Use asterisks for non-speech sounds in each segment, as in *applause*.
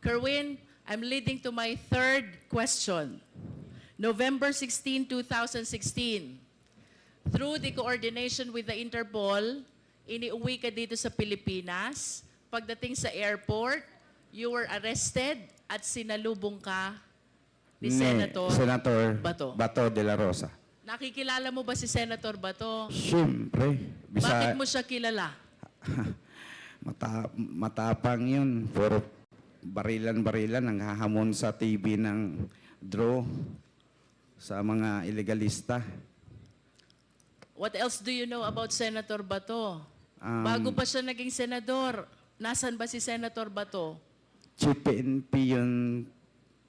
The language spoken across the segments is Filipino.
Kerwin, I'm leading to my third question. November 16, 2016, through the coordination with the Interpol, iniuwi ka dito sa Pilipinas. Pagdating sa airport, you were arrested at sinalubong ka ni Senator Senator Bato. Bato de la Rosa. Nakikilala mo ba si Senator Bato? Siyempre. Bakit mo siya kilala? *laughs* mata, matapang yun. Puro barilan-barilan ang hahamon sa TV ng draw sa mga ilegalista. What else do you know about Senator Bato? Um, Bago pa siya naging senador, nasan ba si Senator Bato? Chief PNP yun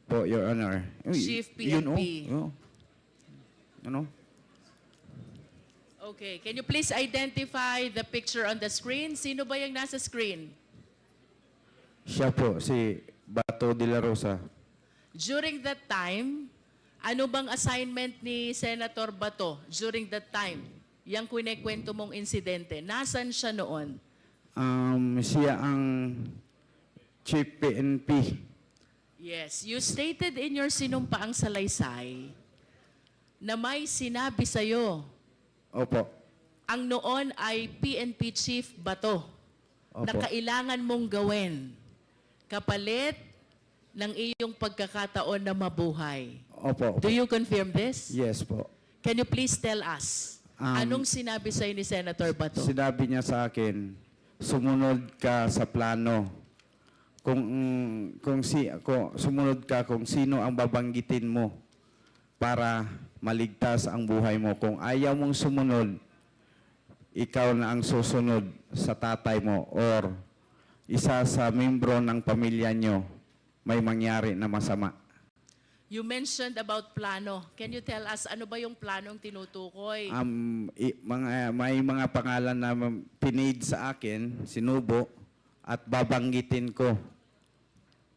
po, Your Honor. Chief Yun, oh, PNP. oh. Ano? Okay, can you please identify the picture on the screen? Sino ba yung nasa screen? Siya po, si Bato de la Rosa. During that time, ano bang assignment ni Senator Bato during that time? Yang kwinekwento mong insidente. Nasaan siya noon? Um, siya ang Chief PNP. Yes, you stated in your sinumpaang salaysay na may sinabi sa'yo Opo. ang noon ay PNP Chief Bato na Opo. kailangan mong gawin kapalit ng iyong pagkakataon na mabuhay. Opo. opo. Do you confirm this? Yes po. Can you please tell us, Um, anong sinabi sa'yo ni Senator Bato? Sinabi niya sa akin, sumunod ka sa plano. Kung kung si kung sumunod ka kung sino ang babanggitin mo para maligtas ang buhay mo. Kung ayaw mong sumunod, ikaw na ang susunod sa tatay mo or isa sa membro ng pamilya nyo may mangyari na masama. You mentioned about plano. Can you tell us, ano ba yung planong tinutukoy? Um, i- mga, may mga pangalan na pinid sa akin, sinubo, at babanggitin ko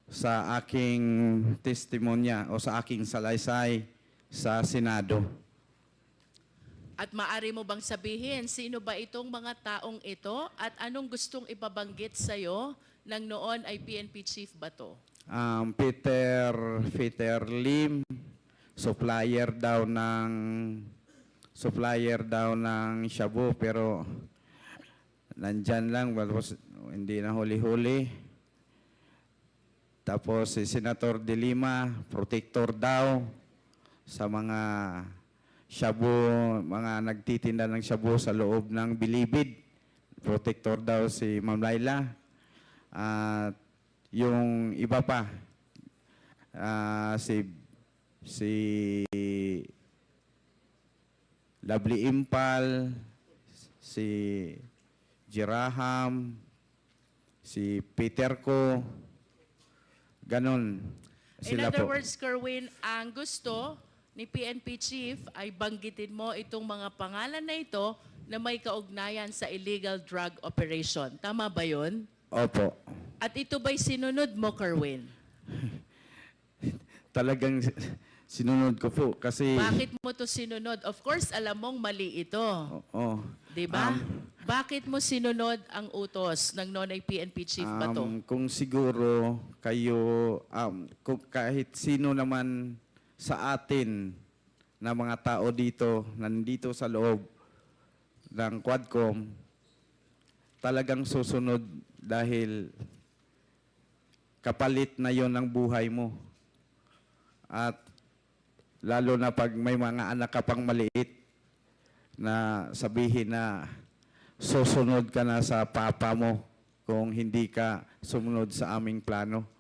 sa aking testimonya o sa aking salaysay sa Senado. At maari mo bang sabihin, sino ba itong mga taong ito at anong gustong ipabanggit sa'yo ng noon ay PNP Chief Bato? Um, Peter, Peter Lim, supplier daw ng supplier daw ng shabu pero nandyan lang tapos hindi na huli-huli. Tapos si Senator De Lima, protector daw sa mga shabu, mga nagtitinda ng shabu sa loob ng bilibid. Protector daw si Ma'am Laila. At yung iba pa, ah, si si Lovely Impal, si Jiraham, si Peter Ko, ganon. In Sila other po. words, Kerwin, ang gusto ni PNP Chief ay banggitin mo itong mga pangalan na ito na may kaugnayan sa illegal drug operation. Tama ba yun? Opo. At ito ba'y sinunod mo, Kerwin? *laughs* Talagang sinunod ko po kasi... Bakit mo to sinunod? Of course, alam mong mali ito. Oo. Di ba? Um, Bakit mo sinunod ang utos ng noon ay PNP Chief Bato? Um, kung siguro kayo, um, kung kahit sino naman sa atin na mga tao dito, nandito sa loob ng Quadcom, talagang susunod dahil kapalit na yon ng buhay mo. At lalo na pag may mga anak ka pang maliit na sabihin na susunod ka na sa papa mo kung hindi ka sumunod sa aming plano.